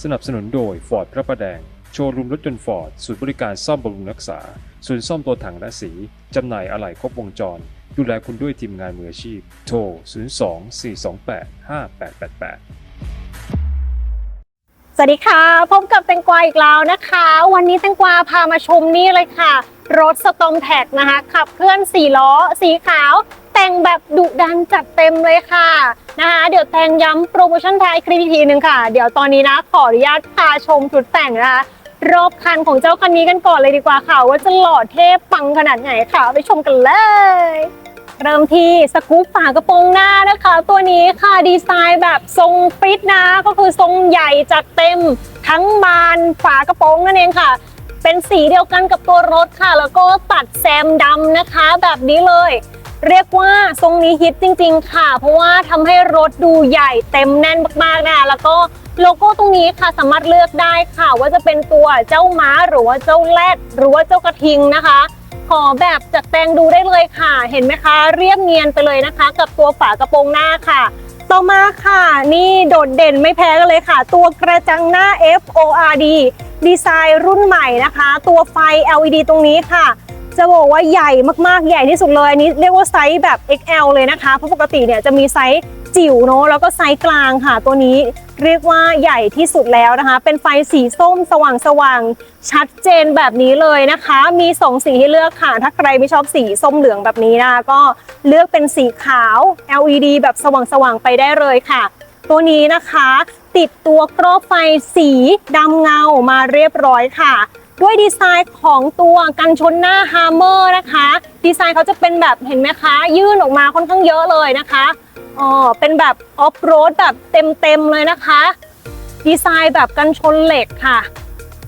สนับสนุนโดย Ford พระประแดง โชว์รูมรถยนต์ฟอร์ดศูนย์บริการซ่อมบำรุงรักษา ศูนย์ซ่อมตัวถังและสี จำหน่ายอะไหล่ครบวงจร ดูแลคุณด้วยทีมงานมืออาชีพ โทร 02 428 5888สวัสดีค่ะพบกับแตงกวาอีกแล้วนะคะ วันนี้แตงกวาพามาชมนี่เลยค่ะ รถสตอมแท็กนะคะ ขับเคลื่อน4ล้อ สีขาว แต่งแบบดุดันจัดเต็มเลยค่ะ นะคะเดี๋ยวแตงย้ำโปรโมชั่นท้ายคลิปอีกทีหนึ่งค่ะ เดี๋ยวตอนนี้นะขออนุญาตพาชมชุดแต่งนะคะ รอบคันของเจ้าคันนี้กันก่อนเลยดีกว่าค่ะ ว่าจะหล่อเทพปังขนาดไหนค่ะ ไปชมกันเลยเริ่มที่สกู๊ปฝากระโปรงหน้านะคะ ตัวนี้ค่ะดีไซน์แบบทรงฟิตนะ ก็คือทรงใหญ่จัดเต็มทั้งบานฝากระโปรงนั่นเองค่ะ เป็นสีเดียวกันกับตัวรถค่ะ แล้วก็ตัดแซมดำนะคะ แบบนี้เลย เรียกว่าทรงนี้ฮิตจริง ๆ ค่ะ เพราะว่าทำให้รถดูใหญ่เต็มแน่นมากๆนะคะแล้วก็โลโก้ตรงนี้ค่ะสามารถเลือกได้ค่ะ ว่าจะเป็นตัวเจ้าม้าหรือว่าเจ้าแรดหรือว่าเจ้ากระทิงนะคะ ขอแบบจัดแต่งดูได้เลยค่ะ เห็นไหมคะ เรียบเนียนไปเลยนะคะ กับตัวฝากระโปรงหน้าค่ะต่อมาค่ะ นี่โดดเด่นไม่แพ้กันเลยค่ะ ตัวกระจังหน้า FORD ดีไซน์รุ่นใหม่นะคะ ตัวไฟ LED ตรงนี้ค่ะ จะบอกว่าใหญ่มากๆใหญ่ที่สุดเลยอันนี้เรียกว่าไซส์แบบ XL เลยนะคะเพราะปกติเนี่ยจะมีไซส์จิ๋วเนาะแล้วก็ไซส์กลางค่ะ ตัวนี้เรียกว่าใหญ่ที่สุดแล้วนะคะ เป็นไฟสีส้มสว่างๆชัดเจนแบบนี้เลยนะคะ มีสองสีให้เลือกค่ะ ถ้าใครไม่ชอบสีส้มเหลืองแบบนี้นะคะก็เลือกเป็นสีขาว LED แบบสว่างๆไปได้เลยค่ะ ตัวนี้นะคะ ติดตัวกรอบไฟสีดำเงามาเรียบร้อยค่ะ ด้วยดีไซน์ของตัวกันชนหน้าฮาร์เมอร์นะคะ ดีไซน์เขาจะเป็นแบบเห็นไหมคะ ยื่นออกมาค่อนข้างเยอะเลยนะคะอ๋อเป็นแบบออฟโรดแบบเต็มๆเลยนะคะ ดีไซน์แบบกันชนเหล็กค่ะ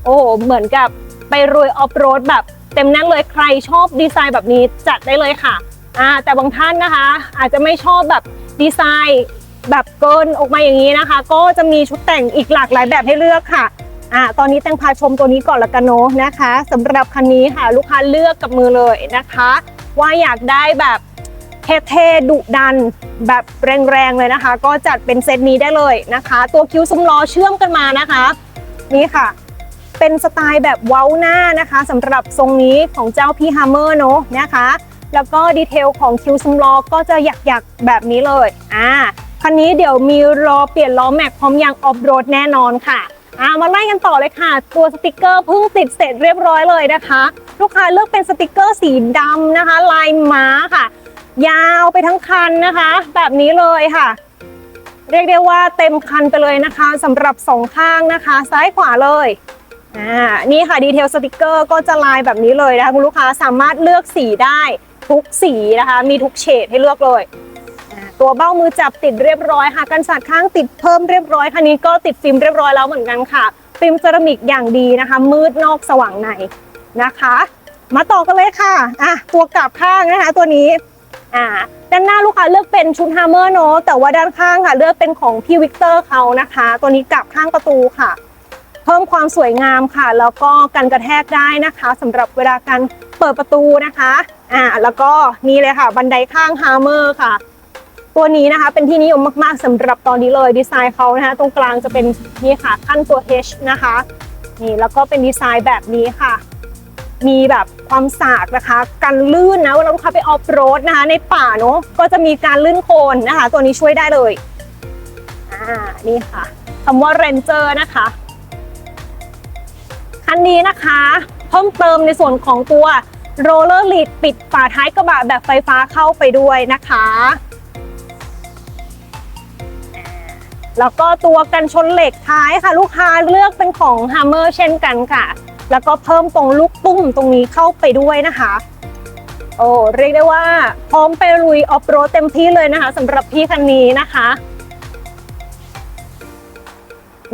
โอ้โหเหมือนกับไปรวยออฟโรดแบบเต็มแน่นเลยใครชอบดีไซน์แบบนี้จัดได้เลยค่ะอ่าแต่บางท่านนะคะ อาจจะไม่ชอบแบบดีไซน์แบบเกินออกมาอย่างนี้นะคะ ก็จะมีชุดแต่งอีกหลากหลายแบบให้เลือกค่ะ อ่าตอนนี้แตงพาชมตัวนี้ก่อนละกันเนาะนะคะสำหรับคันนี้ค่ะลูกค้าเลือกกับมือเลยนะคะ ว่าอยากได้แบบเท่ๆดุดันแบบแรงๆเลยนะคะ ก็จัดเป็นเซตนี้ได้เลยนะคะ ตัวคิ้วซุ้มล้อเชื่อมกันมานะคะ นี่ค่ะ เป็นสไตล์แบบเว้าหน้านะคะสำหรับทรงนี้ของเจ้าพี่ฮัมเมอร์เนอะนะคะ แล้วก็ดีเทลของคิวซัมล้อก็จะหยักๆแบบนี้เลยอ่าคันนี้เดี๋ยวมีรอเปลี่ยนล้อแม็กพร้อมยางออฟโรดแน่นอนค่ะ อ่ามาไล่กันต่อเลยค่ะ ตัวสติกเกอร์เพิ่งติดเสร็จเรียบร้อยเลยนะคะ ลูกค้าเลือกเป็นสติกเกอร์สีดำนะคะ ลายม้าค่ะ ยาวไปทั้งคันนะคะ แบบนี้เลยค่ะ เรียกได้ว่าเต็มคันไปเลยนะคะสำหรับสองข้างนะคะ ซ้ายขวาเลยอ่านี่ค่ะดีเทลสติกเกอร์ก็จะลายแบบนี้เลยนะคะคุณลูกค้าสามารถเลือกสีได้ทุกสีนะคะ มีทุกเฉดให้เลือกเลย ตัวเบ้ามือจับติดเรียบร้อยค่ะกันสาดข้างติดเพิ่มเรียบร้อยคันนี้ก็ติดฟิล์มเรียบร้อยแล้วเหมือนกันค่ะ ฟิล์มเซรามิกอย่างดีนะคะ มืดนอกสว่างในนะคะ มาต่อกันเลยค่ะอะตัวกลับข้างนะคะตัวนี้อ่าด้านหน้าลูกค้าเลือกเป็นชุดฮาร์เมอร์เนาะแต่ว่าด้านข้างค่ะ เลือกเป็นของพี่วิกเตอร์เขานะคะ ตัวนี้กลับข้างประตูค่ะ เพิ่มความสวยงามค่ะ แล้วก็กันกระแทกได้นะคะสำหรับเวลาการเปิดประตูนะคะอ่าแล้วก็นี่เลยค่ะ บันไดข้างฮาร์เมอร์ค่ะ ตัวนี้นะคะเป็นที่นิยมมากๆสำหรับตอนนี้เลยดีไซน์เขานะคะตรงกลางจะเป็นนี่ค่ะขั้นตัว H นะคะนี่แล้วก็เป็นดีไซน์แบบนี้ค่ะ มีแบบความสากนะคะกันลื่นนะเวลาลูกค้าไปออฟโรดนะคะ ในป่าเนาะก็จะมีการลื่นโคลนนะคะ ตัวนี้ช่วยได้เลยอ่านี่ค่ะคำว่าเรนเจอร์นะคะคันนี้นะคะ เพิ่มเติมในส่วนของตัวโรลเลอร์ลีดปิดฝาท้ายกระบะแบบไฟฟ้าเข้าไปด้วยนะคะ แล้วก็ตัวกันชนเหล็กท้ายค่ะ ลูกค้าเลือกเป็นของ Hammer เช่นกันค่ะ แล้วก็เพิ่มตรงลูกปุ้มตรงนี้เข้าไปด้วยนะคะ โอ้เรียกได้ว่าพร้อมไปลุยออฟโรดเต็มที่เลยนะคะสำหรับพี่คันนี้นะคะ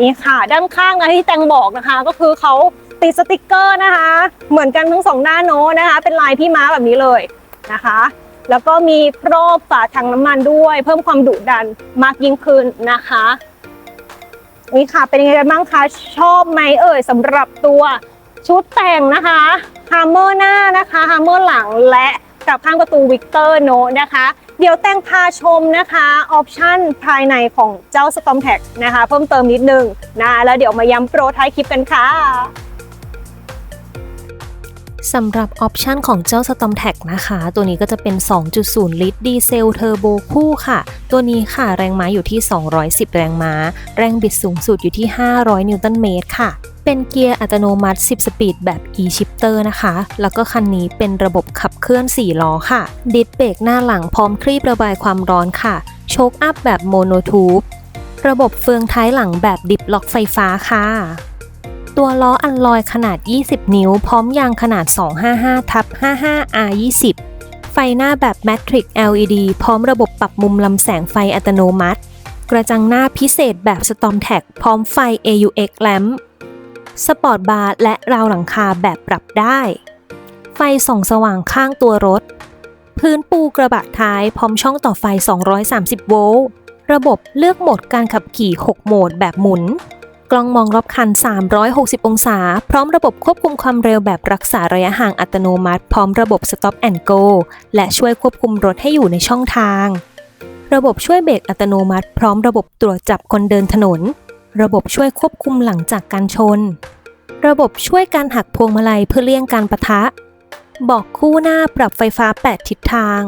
นี่ค่ะ ด้านข้างนะที่แตงบอกนะคะ ก็คือเขาติดสติกเกอร์นะคะ เหมือนกันทั้งสองด้าโน้นะคะ เป็นลายพี่ม้าแบบนี้เลยนะคะ แล้วก็มีรอบฝาถังน้ำมันด้วย เพิ่มความดุดันมากยิ่งขึ้นนะคะ นี่ค่ะเป็นยังไงกันบ้างคะชอบไหมเอ่ยสำหรับตัวชุดแต่งนะคะฮาร์เมอร์หน้านะคะฮาร์เมอร์หลังและกับข้างประตูวิกเตอร์โนนะคะ เดี๋ยวแต่งพาชมนะคะออปชันภายในของเจ้า Storm t a g นะคะ เพิ่มเติมนิดนึงนะแล้วเดี๋ยวมาย้ำโปรท้ายคลิปกันค่ะ สำหรับออปชันของเจ้า Storm t a g นะคะ ตัวนี้ก็จะเป็น 2.0 ลิตรดีเซลเทอร์โบคู่ค่ะ ตัวนี้ค่ะแรงม้าอยู่ที่ 210 แรงม้า แรงบิดสูงสุดอยู่ที่ 500 นิวตันเมตรค่ะ เป็นเกียร์อัตโนมัติ 10 สปีดแบบ e-shifter นะคะ แล้วก็คันนี้เป็นระบบขับเคลื่อน 4 ล้อค่ะ ดิสเบรกหน้าหลังพร้อมครีบระบายความร้อนค่ะ โชคอัพแบบโมโนทูบระบบเฟืองท้ายหลังแบบดิฟล็อกไฟฟ้าค่ะ ตัวล้ออัลลอยขนาด 20 นิ้ว พร้อมยางขนาด 255ทับ55 R20 ไฟหน้าแบบ Matrix LED พร้อมระบบปรับมุมลำแสงไฟอัตโนมัติ กระจังหน้าพิเศษแบบ Storm Tag พร้อมไฟ AUX Lamp สปอร์ตบาร์และราวหลังคาแบบปรับได้ ไฟส่องสว่างข้างตัวรถ พื้นปูกระบะท้ายพร้อมช่องต่อไฟ 230 โวลต์ ระบบเลือกโหมดการขับขี่ 6 โหมดแบบหมุน กล้องมองรอบคัน 360 องศา พร้อมระบบควบคุมความเร็วแบบรักษาระยะห่างอัตโนมัติ พร้อมระบบ Stop and Go และช่วยควบคุมรถให้อยู่ในช่องทาง ระบบช่วยเบรกอัตโนมัติ พร้อมระบบตรวจจับคนเดินถนน ระบบช่วยควบคุมหลังจากการชน ระบบช่วยการหักพวงมาลัยเพื่อเลี่ยงการปะทะ บอกคู่หน้าปรับไฟฟ้า 8 ทิศทาง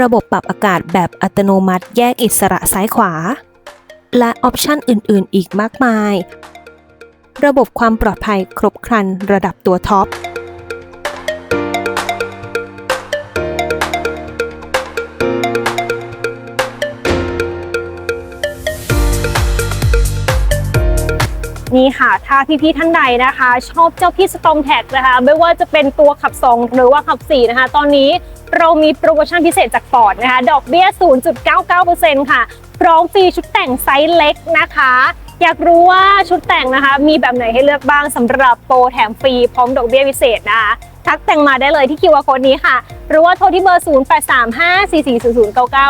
ระบบปรับอากาศแบบอัตโนมัติแยกอิสระซ้ายขวา และออปชันอื่น ๆ อีกมากมาย ระบบความปลอดภัยครบครันระดับตัวท็อปนี่ค่ะ ถ้าพี่ๆท่านใดนะคะ ชอบเจ้าพี่ Storm t a g นะคะ ไม่ว่าจะเป็นตัวขับ 2 หรือว่าขับ 4 นะคะ ตอนนี้เรามีโปรโมชั่นพิเศษจากฟอร์ดนะคะ ดอกเบี้ย 0.99%ค่ะ ร้อมฟรีชุดแต่งไซส์เล็กนะคะ อยากรู้ว่าชุดแต่งนะคะ มีแบบไหนให้เลือกบ้างสำหรับโปรแถมฟรีพร้อมดอกเบี้ยพิเศษนะคะทักแต่งมาได้เลยที่ QR code นี้ค่ะ หรือว่าโทรที่เบอร์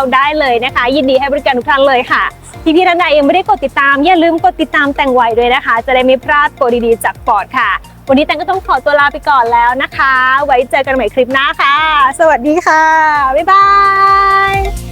0835440099 ได้เลยนะคะ ยินดีให้บริการทุกท่านเลยค่ะพี่พี่ๆท่านใดยังไม่ได้กดติดตาม อย่าลืมกดติดตามแต่งไวด้วยนะคะ จะได้ไม่พลาดโปรดีๆจากฟอร์ดค่ะ วันนี้แตงก็ต้องขอตัวลาไปก่อนแล้วนะคะ ไว้เจอกันใหม่คลิปหน้าค่ะ สวัสดีค่ะ บ๊ายบาย